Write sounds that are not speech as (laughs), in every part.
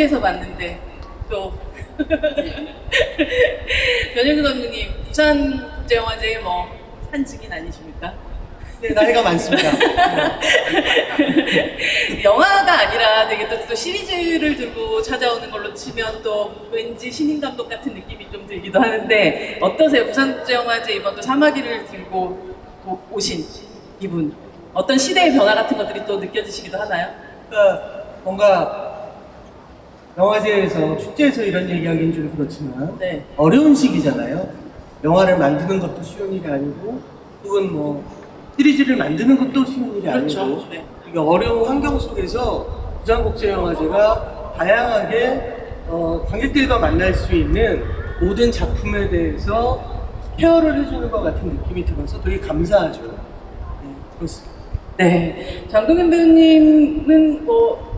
TV에서 봤는데 또 (laughs) 변영수 감독님 부산 국제영화제 뭐 산증인 아니십니까? 네, 나이가 많습니다. (laughs) 영화가 아니라 되게 또, 또 시리즈를 들고 찾아오는 걸로 치면 또 왠지 신인 감독 같은 느낌이 좀 들기도 하는데 어떠세요? 부산국제영화제 이번 또 사마귀를 들고 오- 오신 기분 어떤 시대의 변화 같은 것들이 또 느껴지시기도 하나요? 그러니까 뭔가 영화제에서 축제에서 이런 얘기하기는 좀 그렇지만 네. 어려운 시기잖아요. 영화를 만드는 것도 쉬운 일이 아니고 혹은 뭐 시리즈를 만드는 것도 쉬운 일이 그렇죠. 아니고 네. 이게 어려운 환경 속에서 부산국제영화제가 다양하게 어, 관객들과 만날 수 있는 모든 작품에 대해서 케어를 해주는 것 같은 느낌이 들어서 되게 감사하죠. 네, 그렇습니다. 네. 장동현 배우님은 뭐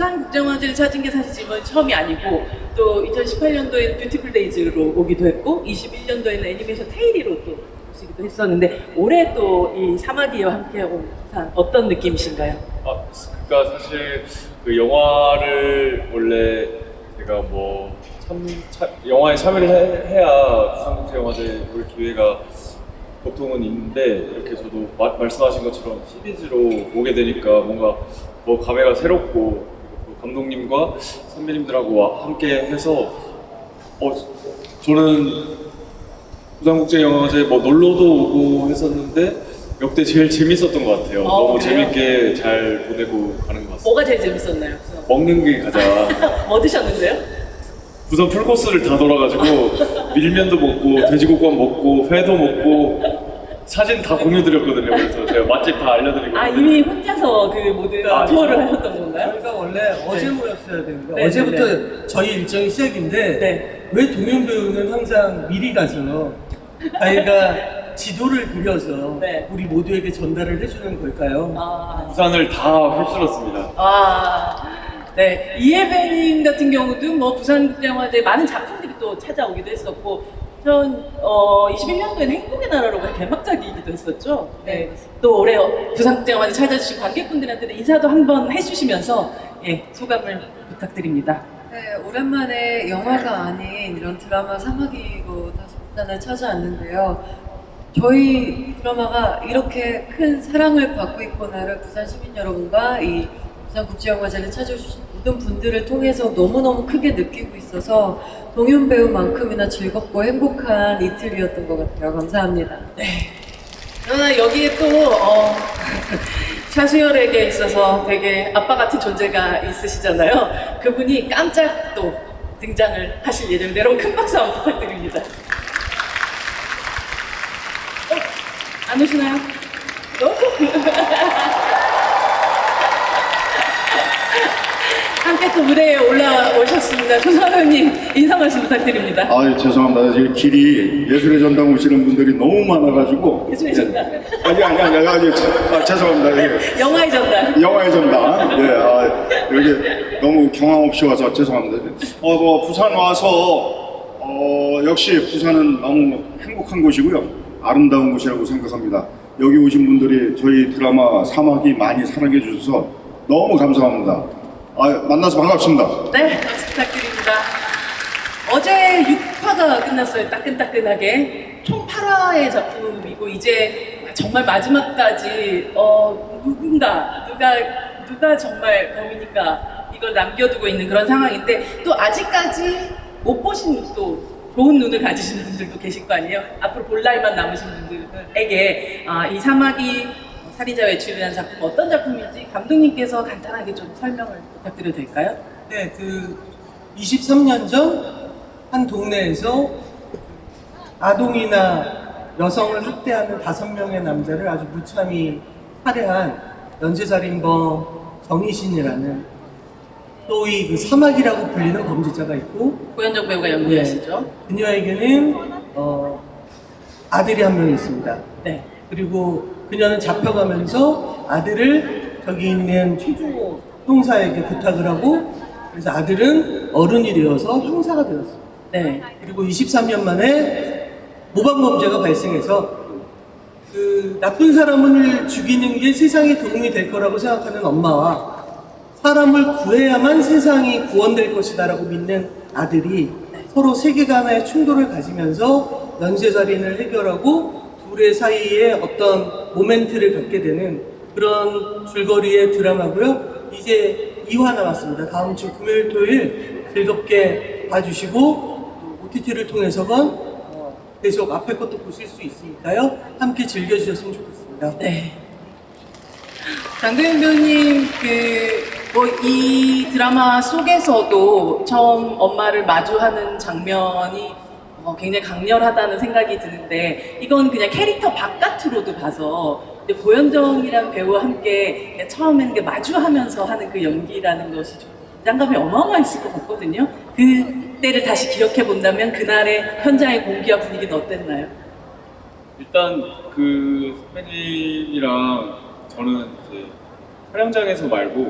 부산국제영화제를 찾은 게 사실 이번 처음이 아니고 또 2018년도에 뷰티풀 데이즈로 오기도 했고 21년도에는 애니메이션 테일리로 또 오시기도 했었는데 올해 또 이 사마귀와 함께 온 부산 어떤 느낌이신가요? 아, 그러니까 사실 그 영화를 원래 제가 뭐 참, 차- 영화에 참여를 해, 해야 부산국제영화제 올 기회가 보통은 있는데 이렇게 저도 마- 말씀하신 것처럼 시리즈로 오게 되니까 뭔가 뭐 감회가 새롭고 감독님과 선배님들하고 함께 해서 어 저는 부산국제영화제 뭐 놀러도 오고 했었는데 역대 제일 재밌었던 것 같아요. 아, 너무 그래요? 재밌게 잘 보내고 가는 것 같습니다. 뭐가 제일 재밌었나요? 먹는 게 가장 (laughs) 뭐 드셨는데요? 부산 풀코스를 다 돌아가지고 밀면도 먹고 돼지고기만 먹고 회도 먹고 사진 다 공유드렸거든요. 그래서 제가 맛집 다 알려드리고 아 이미 혼자서 그 모든 아, 투어를 하셨던 건가요? 저희가 원래 어제 모였어야 되는데 네, 어제부터 네, 저희 일정이 시작인데 네. 왜 동현 배우는 항상 미리 가서 저희가 지도를 그려서 네. 우리 모두에게 전달을 해주는 걸까요? 아, 부산을 다 휩쓸었습니다. 아, 네. 이예배님 같은 경우도 뭐 부산국제영화제 많은 작품들이 또 찾아오기도 했었고, 전 어, 21년도에는 행복의 나라로 개막작이기도 했었죠. 네. 또 올해 부산국제영화제 찾아주신 관객분들한테도 인사도 한번 해주시면서 예, 소감을 부탁드립니다. 네, 오랜만에 영화가 아닌 이런 드라마 사막이고 다시 부산을 찾아왔는데요. 저희 드라마가 이렇게 큰 사랑을 받고 있구나를 부산 시민 여러분과 이 부산국제영화제를 찾아주신 모든 분들을 통해서 너무너무 크게 느끼고 있어서 동현 배우만큼이나 즐겁고 행복한 이틀이었던 것 같아요. 감사합니다. 그러나 여기에 또 어, (laughs) 차수열에게 있어서 되게 아빠 같은 존재가 있으시잖아요. 그분이 깜짝 또 등장을 하실 예정인데 여러분 큰 박수 한번 부탁드립니다. 어, 안 오시나요? 함 (laughs) 께 또 무대에 올라오셨습니다. 조선호님 인사 말씀 부탁드립니다. 아 죄송합니다. 지금 길이 예술의 전당 오시는 분들이 너무 많아가지고. 예술의 전당. 예. 아니 아니 아니 아니 아, 죄송합니다. 예. 영화의 전달. 영화의 전당. 예, 아, 여기 너무 경황 없이 와서 죄송합니다. 어, 뭐 부산 와서 어, 역시 부산은 너무 행복한 곳이고요. 아름다운 곳이라고 생각합니다. 여기 오신 분들이 저희 드라마 사막이 많이 사랑해 주셔서 너무 감사합니다. 아, 만나서 반갑습니다. 네, 박수 부탁드립니다. 어제 6화가 끝났어요. 따끈따끈하게. 총 8화의 작품이고, 이제 정말 마지막까지, 어, 누군가, 누가, 누가 정말 범인인가, 이걸 남겨두고 있는 그런 상황인데, 또 아직까지 못 보신 또 좋은 눈을 가지신 분들도 계실 거 아니에요? 앞으로 볼 날만 남으신 분들에게, 아, 이 사막이 살인자 외출이라는 작품 어떤 작품인지 감독님께서 간단하게 좀 설명을 부탁드려도 될까요? 네, 그 23년 전 한 동네에서 아동이나 여성을 학대하는 다섯 명의 남자를 아주 무참히 살해한 연쇄살인범 정희신이라는 소위 그 사막이라고 불리는 범죄자가 있고 고현정 배우가 연기하시죠? 그녀에게는 어, 아들이 한 명 있습니다. 네. 그리고 그녀는 잡혀가면서 아들을 저기 있는 최중호 형사에게 부탁을 하고 그래서 아들은 어른이 되어서 형사가 되었습니다. 네. 그리고 23년 만에 모방범죄가 발생해서 그 나쁜 사람을 죽이는 게 세상에 도움이 될 거라고 생각하는 엄마와 사람을 구해야만 세상이 구원될 것이다라고 믿는 아들이 서로 세계관의 충돌을 가지면서 연쇄살인을 해결하고 둘의 사이에 어떤 모멘트를 갖게 되는 그런 줄거리의 드라마고요. 이제 2화 남았습니다. 다음 주 금요일, 토요일 즐겁게 봐주시고 또 OTT를 통해서건 어, 계속 앞에 것도 보실 수 있으니까요. 함께 즐겨주셨으면 좋겠습니다. 네. 장도연 배우님, 그, 뭐, 이 드라마 속에서도 처음 엄마를 마주하는 장면이 어, 굉장히 강렬하다는 생각이 드는데, 이건 그냥 캐릭터 바깥으로도 봐서, 이제 고현정이라는 배우와 함께 처음에는 마주하면서 하는 그 연기라는 것이 좀 긴장감이 어마어마했을 것 같거든요. 그때를 다시 기억해 본다면, 그날의 현장의 공기와 분위기는 어땠나요? 일단 그 선배님이랑 저는 이제 촬영장에서 말고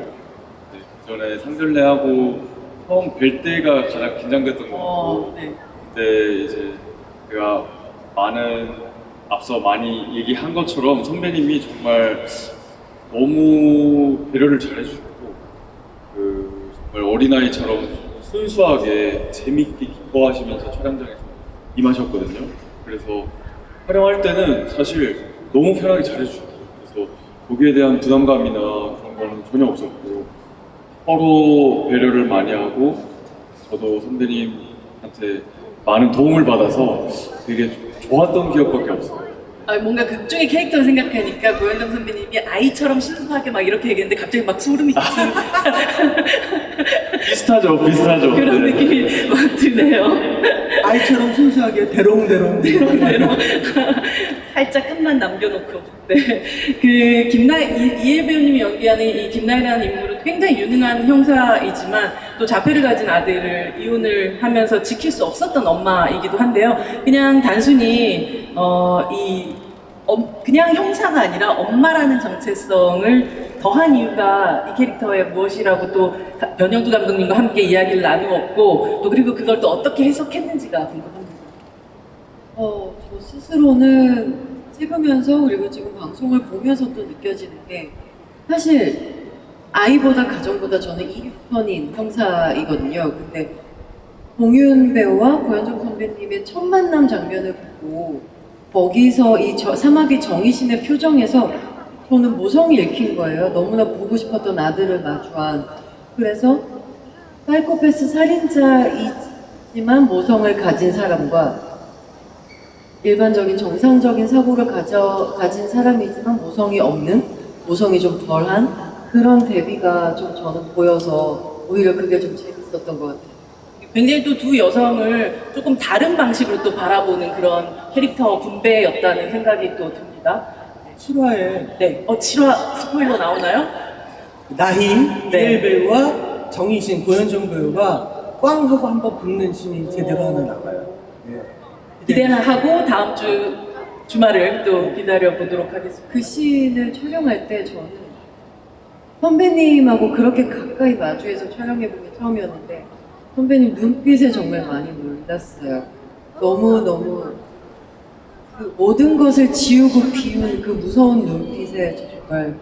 그 전에 상전례하고 처음 뵐 때가 가장 긴장됐던 것 같고 어, 네. 근데 이제 제가 많은 앞서 많이 얘기한 것처럼 선배님이 정말 너무 배려를 잘해주셨고 그 정말 어린아이처럼 순수하게 재밌게 기뻐하시면서 촬영장에서 임하셨거든요. 그래서 촬영할 때는 사실 너무 편하게 잘해주셨고 그래서 거기에 대한 부담감이나 그런 거는 전혀 없었고 서로 배려를 많이 하고 저도 선배님한테 많은 도움을 받아서 되게 좋았던 기억밖에 없어요. 아, 뭔가 극중의 캐릭터를 생각하니까 고현정 선배님이 아이처럼 순수하게 막 이렇게 얘기했는데 갑자기 막 소름이 끼치는 (laughs) 비슷하죠, 비슷하죠. 그런 네. 느낌이 막 드네요. 아이처럼 순수하게 대롱대롱 (laughs) 대로 살짝 끝만 남겨놓고. 네. 그 김나 이- 이해 배우님이 연기하는 이 김나이라는 인물은 굉장히 유능한 형사이지만 또 자폐를 가진 아들을 이혼을 하면서 지킬 수 없었던 엄마이기도 한데요. 그냥 단순히 어이 그냥 형사가 아니라 엄마라는 정체성을 더한 이유가 이 캐릭터의 무엇이라고 또 가- 변영두 감독님과 함께 이야기를 나누었고 또 그리고 그걸 또 어떻게 해석했는지가 궁금합니다. 어, 저 스스로는 찍으면서 그리고 지금 방송을 보면서 또 느껴지는 게 사실 아이보다 가정보다 저는 이 편인 형사이거든요. 근데 봉윤 배우와 고현정 선배님의 첫 만남 장면을 보고 거기서 이 저, 사마귀 정희신의 표정에서 저는 모성이 읽힌 거예요. 너무나 보고 싶었던 아들을 마주한. 그래서 사이코패스 살인자이지만 모성을 가진 사람과 일반적인 정상적인 사고를 가져, 가진 사람이지만 모성이 없는, 모성이 좀 덜한 그런 대비가 좀 저는 보여서 오히려 그게 좀 재밌었던 것 같아요. 굉장히 또 두 여성을 조금 다른 방식으로 또 바라보는 그런 캐릭터 분배였다는 생각이 또 듭니다. 7화에 네. 어, 7화 스포일러 나오나요? 나희 네. 이엘 배우와 정희신 고현정 배우가 꽝 하고 한번 붙는 씬이 제대로 하나 나와요. 네. 기대하고 다음 주 주말을 또 기다려 보도록 하겠습니다. 그 씬을 촬영할 때 저는 선배님하고 그렇게 가까이 마주해서 촬영해본 게 처음이었는데 선배님 눈빛에 정말 많이 놀랐어요. 너무너무 그 모든 것을 지우고 비운 그 무서운 눈빛에 저 정말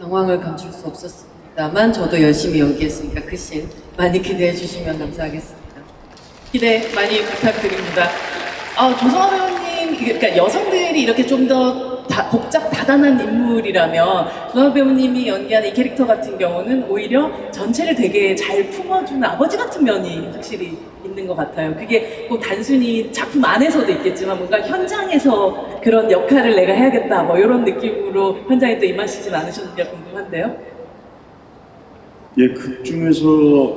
당황을 감출 수 없었습니다만 저도 열심히 연기했으니까 그 씬 많이 기대해 주시면 감사하겠습니다. 기대 많이 부탁드립니다. 아, 조성아 배우님, 그러니까 여성들이 이렇게 좀더 복잡 다단한 인물이라면 조성아 배우님이 연기하는 이 캐릭터 같은 경우는 오히려 전체를 되게 잘 품어주는 아버지 같은 면이 확실히 있는 것 같아요. 그게 꼭 단순히 작품 안에서도 있겠지만 뭔가 현장에서 그런 역할을 내가 해야겠다 뭐 이런 느낌으로 현장에 또 임하시진 않으셨는지 궁금한데요. 예, 극 중에서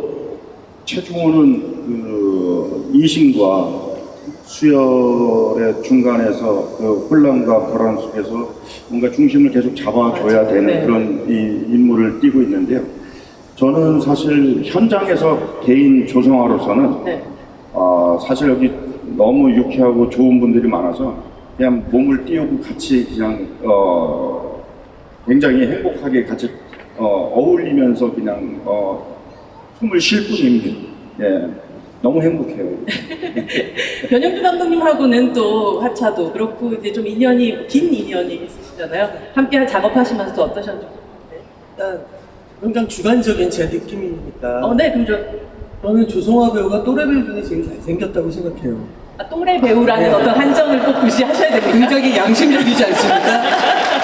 최중호는 그 이신과 수열의 중간에서 그 혼란과 불안 속에서 뭔가 중심을 계속 잡아줘야 되는 네. 그런 이 인물을 띠고 있는데요. 저는 사실 현장에서 개인 조성아로서는 네. 어, 사실 여기 너무 유쾌하고 좋은 분들이 많아서 그냥 몸을 띄우고 같이 그냥 어, 굉장히 행복하게 같이 어, 어울리면서 그냥 어, 숨을 쉴 뿐입니다. 예, 너무 행복해요. (laughs) 변영주 감독님하고는 또 하차도 그렇고 이제 좀 인연이 긴 인연이 있으시잖아요. 함께 작업하시면서 또 어떠셨는지. 일단 굉장히 주관적인 제 느낌이니까 어, 네, 그럼 저 저는 조성아 배우가 또래 배우 중에 제일 잘생겼다고 생각해요. 아, 또래 배우라는 네. 어떤 한정을 꼭 무시하셔야 됩니다. 굉장히 양심적이지 않습니까?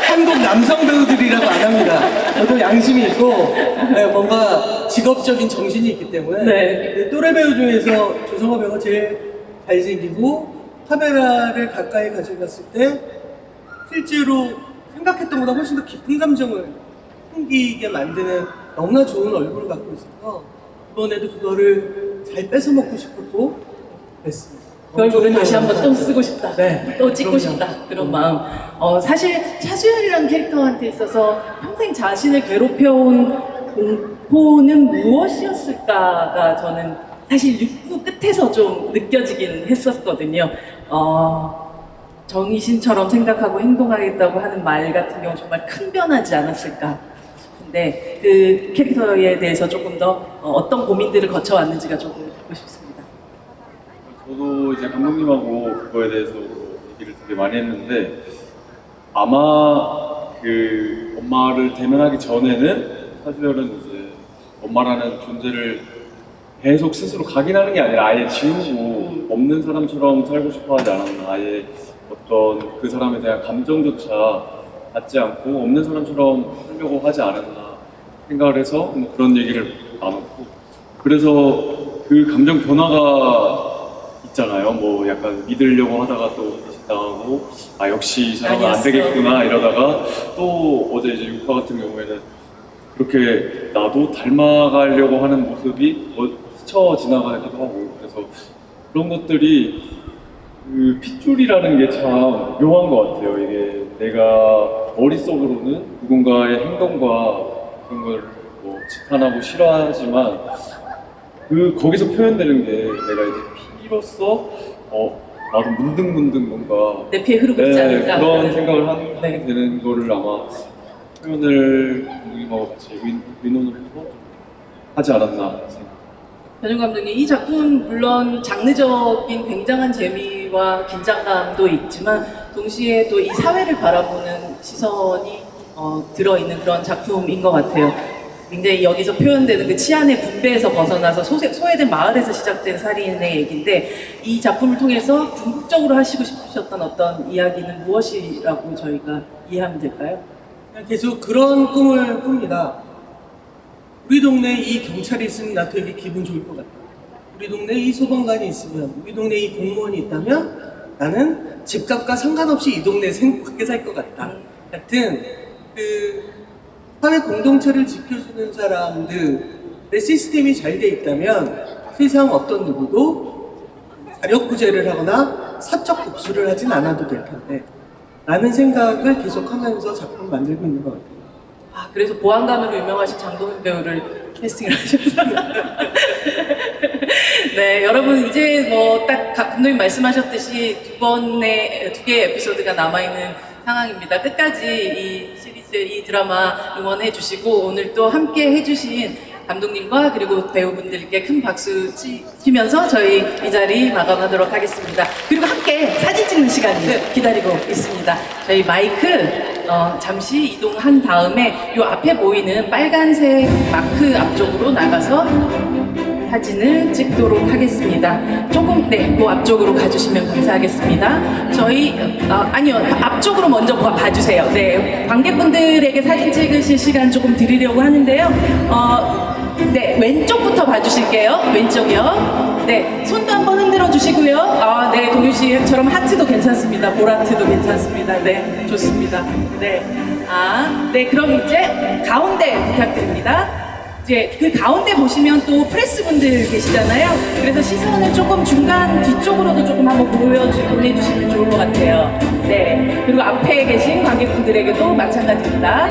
한국 남성 배우들이라고 안 합니다. 저도 양심이 있고 네, 뭔가 직업적인 정신이 있기 때문에 네. 네, 또래 배우 중에서 조성아 배우가 제일 잘생기고 카메라를 가까이 가져갔을 때 실제로 생각했던 것보다 훨씬 더 깊은 감정을 풍기게 만드는 너무나 좋은 얼굴을 갖고 있어서 이번에도 그거를 잘 뺏어 먹고 싶었고 그랬습니다. 너무 다시 한번 또 쓰고 싶다. 네. 또 찍고 그럼요. 싶다. 그런 마음. 어, 사실 차주현이라는 캐릭터한테 있어서 평생 자신을 괴롭혀온 공포는 무엇이었을까가 저는 사실 6부 끝에서 좀 느껴지긴 했었거든요. 어, 정의신처럼 생각하고 행동하겠다고 하는 말 같은 경우 정말 큰 변하지 않았을까 싶은데 그 캐릭터에 대해서 조금 더 어, 어떤 고민들을 거쳐왔는지가 조금 듣고 싶습니다. 저도 이제 감독님하고 그거에 대해서 얘기를 되게 많이 했는데 아마 그 엄마를 대면하기 전에는 사주열은 이제 엄마라는 존재를 계속 스스로 각인하는 게 아니라 아예 지우고 없는 사람처럼 살고 싶어 하지 않았나. 아예 어떤 그 사람에 대한 감정조차 갖지 않고 없는 사람처럼 살려고 하지 않았나 생각을 해서 뭐 그런 얘기를 나눴고 그래서 그 감정 변화가 있잖아요. 뭐 약간 믿으려고 하다가 또 배신당하고 아 역시 이 사람은 안 아니었어. 되겠구나 이러다가 또 어제 이제 육화 같은 경우에는 그렇게 나도 닮아가려고 하는 모습이 뭐 스쳐 지나가기도 하고 그래서 그런 것들이 그 핏줄이라는 게 참 묘한 것 같아요. 이게 내가 머릿속으로는 누군가의 행동과 그런 걸 뭐 지탄하고 싫어하지만 그 거기서 표현되는 게 내가 이제 피로서 어 나도 문득문득 뭔가 내 피에 흐르고 있지 네, 않을까. 그런 생각을 하게 네. 되는 거를 아마 표현을 감독님하고 같이 의- 의논을 해서 하지 않았나 생각. 변준 감독님, 이 작품 물론 장르적인 굉장한 재미와 긴장감도 있지만 동시에 또 이 사회를 바라보는 시선이 어, 들어있는 그런 작품인 것 같아요. 굉장히 여기서 표현되는 그 치안의 분배에서 벗어나서 소세, 소외된 마을에서 시작된 살인의 얘기인데 이 작품을 통해서 궁극적으로 하시고 싶으셨던 어떤 이야기는 무엇이라고 저희가 이해하면 될까요? 계속 그런 꿈을 꿉니다. 우리 동네에 이 경찰이 있으면 나 되게 기분 좋을 것 같다. 우리 동네에 이 소방관이 있으면, 우리 동네에 이 공무원이 있다면 나는 집값과 상관없이 이 동네에 행복하게 살 것 같다. 같은 그 사회 공동체를 지켜주는 사람들의 시스템이 잘 돼 있다면 세상 어떤 누구도 자력 구제를 하거나 사적 복수를 하진 않아도 될 텐데 라는 생각을 계속하면서 작품을 만들고 있는 것 같아요. 아, 그래서 보안관으로 유명하신 장동민 배우를 캐스팅을 하셨어요. (laughs) 네, 여러분 이제 뭐 딱 감독님 말씀하셨듯이 두 번의 두 개의 에피소드가 남아 있는 상황입니다. 끝까지 이 시리즈 이 드라마 응원해 주시고 오늘 또 함께 해주신 감독님과 그리고 배우분들께 큰 박수 치, 치면서 저희 이 자리 마감하도록 하겠습니다. 그리고 함께 사진 찍는 시간이 기다리고 있습니다. 저희 마이크 어, 잠시 이동한 다음에 이 앞에 보이는 빨간색 마크 앞쪽으로 나가서 사진을 찍도록 하겠습니다. 조금 네, 그 앞쪽으로 가주시면 감사하겠습니다. 저희 어, 아니요 앞쪽으로 먼저 봐- 봐주세요. 네, 관객분들에게 사진 찍으실 시간 조금 드리려고 하는데요. 어, 네, 왼쪽부터 봐주실게요. 왼쪽이요. 네, 손도 한번 흔들어 주시고요. 아, 네, 동유 씨처럼 하트도 괜찮습니다. 보라트도 괜찮습니다. 네, 좋습니다. 네, 아, 네, 그럼 이제 가운데 부탁드립니다. 그 가운데 보시면 또 프레스 분들 계시잖아요. 그래서 시선을 조금 중간 뒤쪽으로도 조금 한번 보여주, 보내주시면 좋을 것 같아요. 네. 그리고 앞에 계신 관객분들에게도 마찬가지입니다.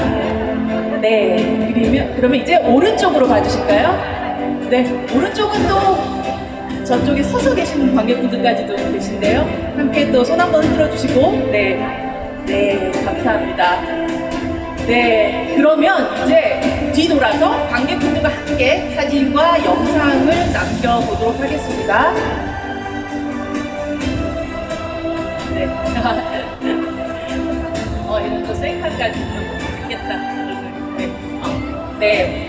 네. 그러면, 그러면 이제 오른쪽으로 봐주실까요? 네. 오른쪽은 또 저쪽에 서서 계신 관객분들까지도 계신데요. 함께 또 손 한번 흔들어 주시고, 네. 네. 감사합니다. 네, 그러면 이제 뒤돌아서 관객분들과 함께 사진과 영상을 남겨보도록 하겠습니다. 네. (laughs) 어, 이런 또 셀카까지 있겠다. 네. 어, 네.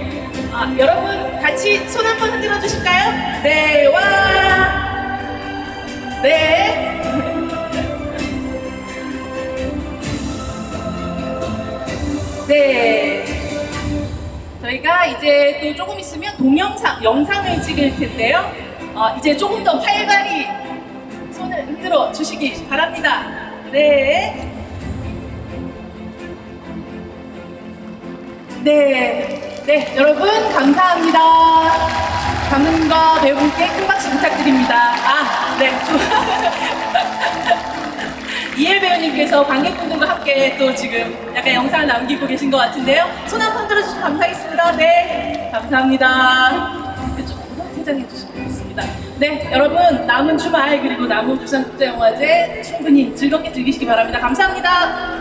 아, 여러분 같이 손 한번 흔들어 주실까요? 네, 와. 네. (laughs) 네. 저희가 이제 또 조금 있으면 동영상, 영상을 찍을 텐데요. 어, 이제 조금 더 활발히 손을 흔들어 주시기 바랍니다. 네. 네. 네, 여러분, 감사합니다. 감독과 배우분께 큰 박수 부탁드립니다. 아, 네. (laughs) 이엘 배우님께서 관객분들과 함께 또 지금 약간 영상을 남기고 계신 것 같은데요. 손 한 번 들어주시면 감사하겠습니다. 네, 감사합니다. 이쪽으로 퇴장해 주시면 되겠습니다. 네, 여러분 남은 주말 그리고 남은 부산국제영화제 충분히 즐겁게 즐기시기 바랍니다. 감사합니다.